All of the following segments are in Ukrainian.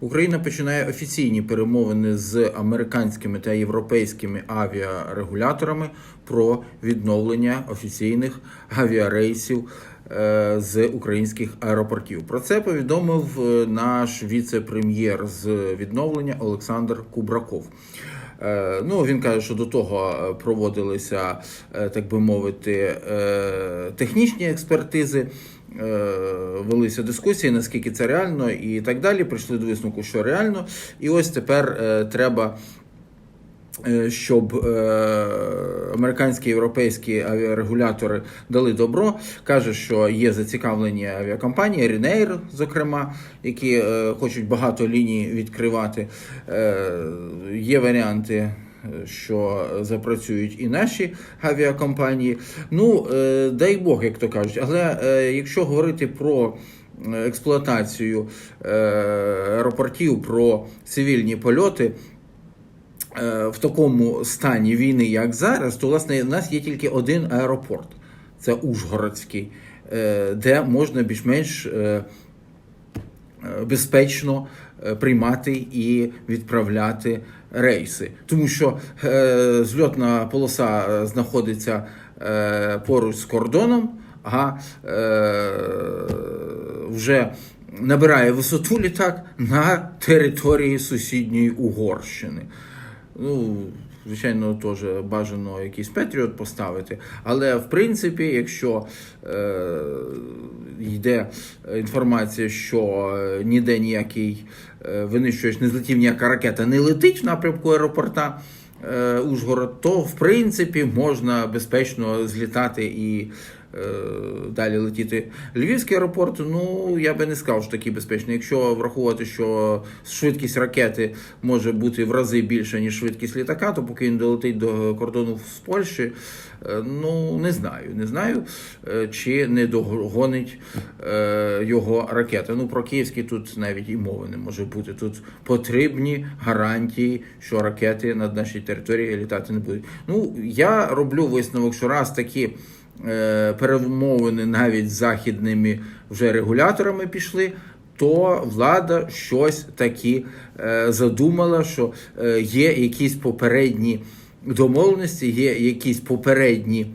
Україна починає офіційні перемовини з американськими та європейськими авіарегуляторами про відновлення офіційних авіарейсів е, з українських аеропортів. Про це повідомив е, наш віце-прем'єр з відновлення Олександр Кубраков. Е, Ну, він каже, що до того е, проводилися, е, так би мовити, технічні експертизи, велися дискусії, наскільки це реально, і так далі. Прийшли до висновку, що реально. І ось тепер треба. Е, Щоб е, американські і європейські авіарегулятори дали добро, каже, що є зацікавлені авіакомпанії, Ryanair, зокрема, які е, хочуть багато ліній відкривати. Є варіанти, що запрацюють і наші авіакомпанії. Ну, дай Бог, як то кажуть. Але якщо говорити про експлуатацію аеропортів, про цивільні польоти. Е, В такому стані війни, як зараз, то власне у нас є тільки один аеропорт це Ужгородський, е, де можна більш-менш е, безпечно приймати і відправляти рейси. Тому що зльотна полоса знаходиться поруч з кордоном, а вже набирає висоту літак на території сусідньої Угорщини. Ну, звичайно, теж бажано якийсь Петріот поставити. Але в принципі, якщо е, йде інформація, що е, ніде ніякий е, винищувач не злетів, ніяка ракета не летить в напрямку аеропорта. е, Ужгород, то в принципі можна безпечно злітати і далі летіти. Львівський аеропорт, ну я би не сказав, що такий безпечний. Якщо врахувати, що швидкість ракети може бути в рази більша, ніж швидкість літака, то поки він долетить до кордону з Польщі, е, ну не знаю. Не знаю, е, чи не догонить е, його ракета. Ну про київський тут навіть і мови не може бути. Тут потрібні гарантії, що ракети над нашій території літати не будуть. Ну я роблю висновок, що раз такі е, перемовини навіть західними вже регуляторами пішли. То влада щось таки е, задумала, що е, є якісь попередні домовленості, є якісь попередні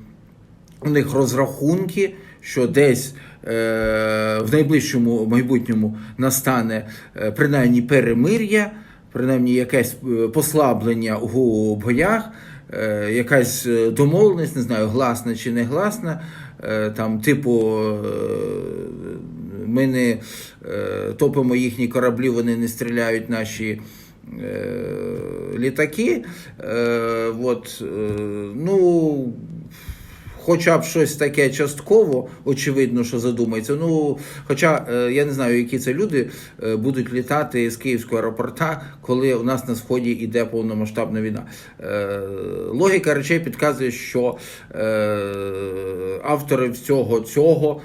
у них розрахунки, що десь е, в найближчому майбутньому настане е, принаймні перемир'я, принаймні якесь е, послаблення у боях, е, якась е, домовленість, не знаю, гласна чи не гласна, е, там, типу. Е, ми не е, топимо їхні кораблі, вони не стріляють наші е, літаки. Е, от, е, ну, хоча б щось таке частково, очевидно, що задумається. Ну, хоча е, я не знаю, які це люди е, будуть літати з Київського аеропорта, коли у нас на сході йде повномасштабна війна. Е, логіка речей підказує, що автори всього цього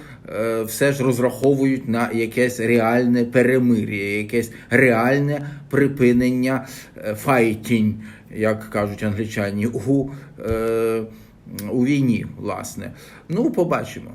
все ж розраховують на якесь реальне перемир'я, якесь реальне припинення файтінь, як кажуть англічані, у, е, у війні, власне. Ну, побачимо.